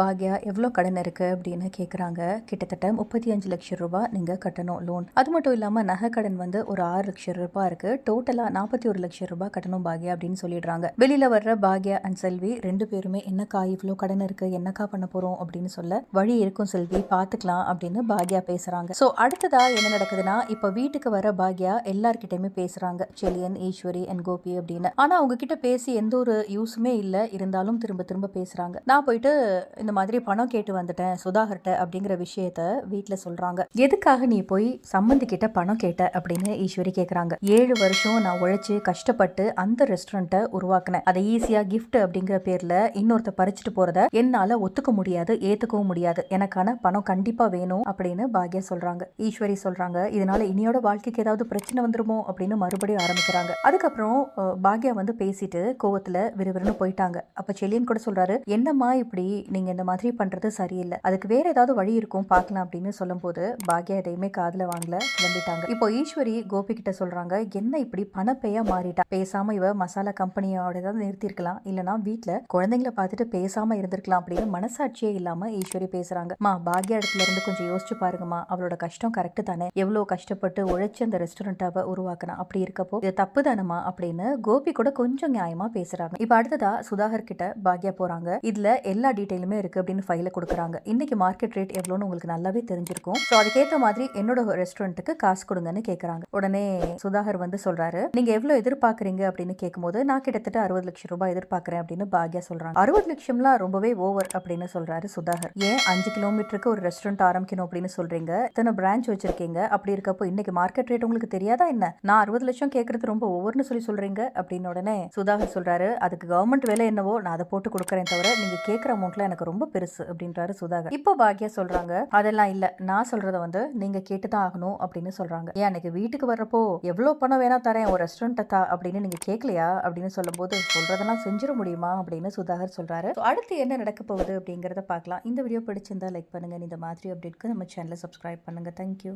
பாக்யா எவ்வளோ கடன் இருக்கு அப்படின்னு கேட்குறாங்க கிட்டத்தட்ட முப்பத்தி அஞ்சு லட்சம் ரூபாய் நீங்கள் கட்டணும் லோன் அது மட்டும் இல்லாமல் நகை கடன் வந்து ஒரு ஆறு லட்சம் ரூபாய் இருக்கு. டோட்டலாக நாற்பத்தி ஒரு லட்சம் ரூபாய் கட்டணும் பாக்யா அப்படின்னு சொல்லிடுறாங்க. வெளியில் வர்ற பாக்யா அண்ட் செல்வி ரெண்டு பேருமே என்னக்கா இவ்வளோ கடன் இருக்கு என்னக்கா பண்ண போகிறோம் அப்படின்னு சொல்ல வழி இருக்கும் செல்வி பார்த்துக்கலாம் அப்படின்னு பாக்யா பேசுகிறாங்க ஸோ அடுத்ததாக என்ன நடக்குதுன்னா இப்போ வீட்டுக்கு வர பாக்யா எல்லார்கிட்டையுமே பேசுகிறாங்க செலியன் ஈஸ்வரி அண்ட் கோபி அப்படின்னு. ஆனால் அவங்க கிட்ட பேசி எந்த ஒரு யூஸுமே இல்லை. இருந்தாலும் திரும்ப திரும்ப பேசுகிறாங்க நான் போயிட்டு இந்த மாதிரி பணம் கேட்டு வந்துட்டேன் சுதாகர்கிட்ட அப்படிங்கிற விஷயத்த வீட்டில் சொல்கிறாங்க எதுக்காக நீ போய் சம்மந்தி கிட்ட பணம் கேட்ட அப்படின்னு ஈஸ்வரி கேட்குறாங்க ஏழு வருஷம் நான் உழைச்சி கஷ்டப்பட்டு அந்த ரெஸ்டாரண்ட்டை உருவாக்குனேன். அதை ஈஸியாக கிஃப்ட் அப்படிங்கிற பேரில் இன்னொருத்த பறிச்சுட்டு போகிறத என்னால் ஒத்துக்க முடியாது ஏற்றுக்கவும் முடியாது. எனக்கான பணம் கண்டிப்பாக வேணும் அப்படின்னு பாக்யா சொல்கிறாங்க ஈஸ்வரி சொல்கிறாங்க இதனால் இனியோட வாழ்க்கைக்கு ஏதாவது பிரச்சனை வந்துருமோ அப்படின்னு மறுபடியும் ஆரம்பிக்கிறாங்க. அதுக்கப்புறம் பாக்யா வந்து பேசிட்டு கோவத்தில் விறுவிறுன்னு போயிட்டாங்க. அப்போ செலியன் கூட சொல்கிறாரு என்னம்மா இப்படி நீங்கள் இந்த மாதிரி பண்ணுறது சரியில்லை. அதுக்கு வேற ஏதாவது வழி இருக்கும் பார்க்கலாம் அப்படின்னு சொல்லும்போது பாக்யா எதையுமே காதில் வாங்கல கிளம்பிட்டாங்க. இப்போ ஈஸ்வரி கோபி கிட்ட சொல்கிறாங்க என்ன இப்படி பணப்பையா மாறிட்டா? பேசாம இவ மசாலா கம்பெனியோட ஏதாவது நிறுத்திருக்கலாம். இல்லைனா வீட்டில் குழந்தைங்கள பார்த்துட்டு பேசாம இருந்திருக்கலாம் அப்படின்னு மனசாட்சியே இல்லாமல் ஈஸ்வரி பேசுகிறாங்க மா பாக்யா இடத்துல இருந்து கொஞ்சம் யோசிச்சு பாருங்கம்மா. அவளோட கஷ்டம் கரெக்டு தானே. எவ்வளோ கஷ்டப்பட்டு உழைச்சி அந்த ரெஸ்டாரண்ட்டாவை உருவாக்கினா? அப்படி இருக்கப்போ இது தப்பு தானம்மா? அப்படின்னு கோபி கூட கொஞ்சம் நியாயமாக பேசுகிறாங்க இப்போ அடுத்ததா சுதாகர் கிட்ட பாக்யா போகிறாங்க இதில் எல்லா டீட்டெயிலுமே இருக்குது அப்படின்னு ஃபைலை கொடுக்குறாங்க. இன்னைக்கு மார்க்கெட் ரேட் எவ்வளோன்னு உங்களுக்கு நல்லாவே தெரிஞ்சிருக்கும். ஸோ அதுக்கேற்ற மாதிரி என்னோட ரெஸ்டாரண்ட்டுக்கு காசு கொடுங்கன்னு கேட்குறாங்க உடனே சுதாகர் வந்து சொல்றாரு நீங்க எவ்வளோ எதிர்பார்க்கறீங்க? அப்படின்னு கேட்கும்போது நான் கிட்டத்தட்ட அறுபது லட்சம் ரூபாய் எதிர்பார்க்குறேன் அப்படின்னு பாக்யா சொல்றாங்க. அறுபது லட்சம்லாம் ரொம்பவே ஓவர் அப்படின்னு சொல்றாரு சுதாகர். ஏன் அஞ்சு கிலோமீட்டருக்கு ஒரு ரெஸ்டாரண்ட் ஆரம்பிக்கணும்? அப்படின்னு சொல்றீங்க. இத்தனை பிரான்ச் வச்சிருக்கீங்க. அப்படி இருக்கப்போ இன்னைக்கு மார்க்கெட் ரேட் உங்களுக்கு தெரியாதா என்ன? நான் அறுபது லட்சம் கேட்கறது ரொம்ப ஓவர்னு சொல்லி சொல்றீங்க அப்படின்னு உடனே சுதாகர் சொல்றாரு. அதுக்கு கவர்மெண்ட் வேலை என்னவோ நான் அதை போட்டு கொடுக்குறேன் தவிர நீங்க கேட்குற அமௌண்ட்ல எனக்கு ரொம்ப பெருசு அப்படின்றாரு சுதாகர். இப்போ பாக்யா சொல்றாங்க அதெல்லாம் இல்ல. நான் சொல்றத வந்து நீங்க கேட்டுதான் ஆகணும் அப்படின்னு சொல்றாங்க. ஏன் அன்னைக்கு வீட்டுக்கு வர்றப்போ எவ்வளவு பணம் வேணா தரேன் ஒரு ரெஸ்டாரண்ட் தா அப்படின்னு நீங்க கேட்கலையா அப்படின்னு சொல்லும்போது சொல்றதெல்லாம் செஞ்சிட முடியுமா? அப்படின்னு சுதாகர் சொல்றாரு. அடுத்து என்ன நடக்க போகுது அப்படிங்கறத பார்க்கலாம் இந்த வீடியோ பிடிச்சிருந்தா லைக் பண்ணுங்க. இந்த மாதிரி அப்டேட்க்கு நம்ம சேனலை சப்ஸ்கிரைப் பண்ணுங்க. தேங்க்யூ